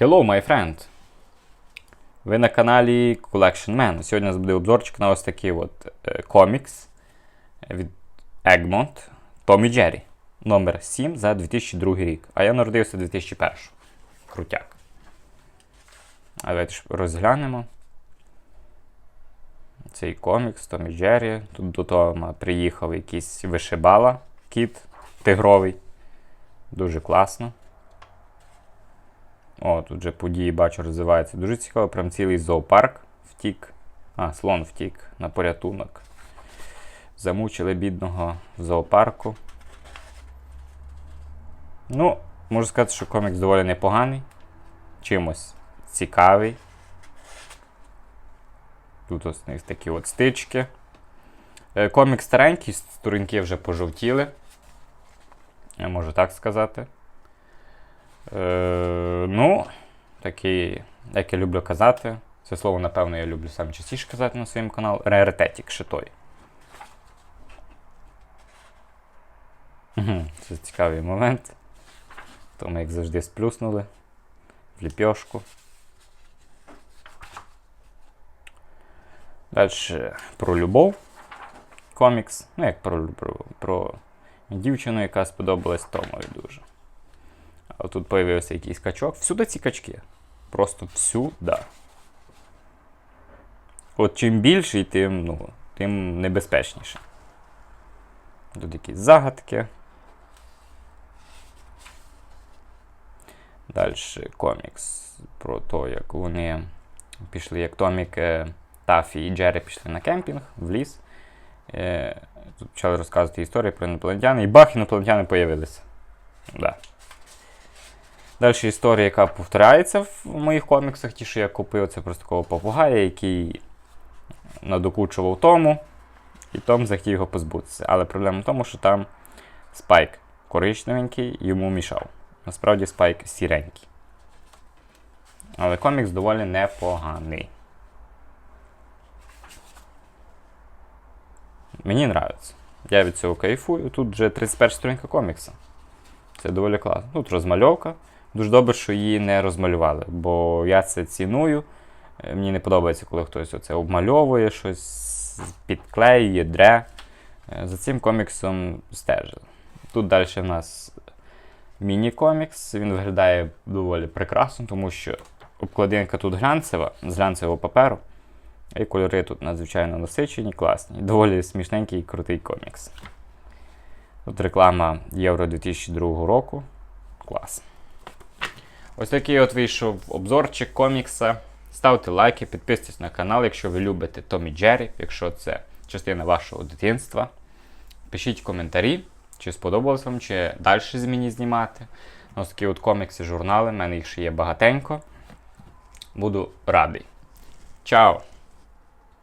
Hello, my friend! Ви на каналі Collection Man. Сьогодні у нас буде обзорчик на ось такий от е, комікс від Egmont Tommy Jerry. Номер 7 за 2002 рік. А я народився 2001. Крутяк. А давайте ж розглянемо. Цей комікс Томі Джері. Тут до того приїхав якийсь вишибала кіт тигровий. Дуже класно. О, тут же події бачу, розвиваються. Дуже цікаво, прям цілий зоопарк втік. А, слон втік на порятунок. Замучили бідного в зоопарку. Ну, можу сказати, що комікс доволі непоганий. Чимось цікавий. Тут ось них такі от стички. Е, Комік старенький, сторінки вже пожовтіли. Я можу так сказати. Е, ну, такий, як я люблю казати. Це слово, напевно, я люблю саме частіше казати на своєму каналі. Раритетік. Мгм, Це цікавий момент. То ми, як завжди, сплюснули в ліпьошку. Далі про любов. Комікс. Ну, як про, про, про дівчину, яка сподобалась Томові дуже. А тут появився якийсь качок. Всюди ці качки. Просто всюди. От чим більший, тим, ну, тим небезпечніше. Тут якісь загадки. Далі комікс про те, як вони пішли, як Томік, е, Тафі і Джері пішли на кемпінг в ліс. Е, Тут почали розказувати історії про інопланетян, і бах, інопланетяни появилися. Да. Далі історія, яка повторяється в моїх коміксах, ті, що я купив, це просто такого попугая, який надокучував Тому, і Том захотів його позбутися. Але проблема в тому, що там спайк коричневенький йому мішав. Насправді спайк сіренький. Але комікс доволі непоганий. Мені подобається. Я від цього кайфую. Тут вже 31 сторінка комікса. Це доволі класно. Тут розмальовка. Дуже добре, що її не розмалювали, бо я це ціную. Е, Мені не подобається, коли хтось оце обмальовує, щось підклеює, дре. Е, За цим коміксом стежили. Тут далі в нас міні-комікс. Він виглядає доволі прекрасно, тому що обкладинка тут глянцева, з глянцевого паперу. І кольори тут надзвичайно насичені, класні. Доволі смішненький і крутий комікс. Тут реклама Євро 2002 року. Клас. Ось такий от вийшов обзорчик комікса. Ставте лайки, підписуйтесь на канал, якщо ви любите Томі Джері, якщо це частина вашого дитинства. Пишіть коментарі, чи сподобалось вам, чи далі зміні знімати. Ось такі от комікси, журнали, в мене їх ще є багатенько. Буду радий. Чао!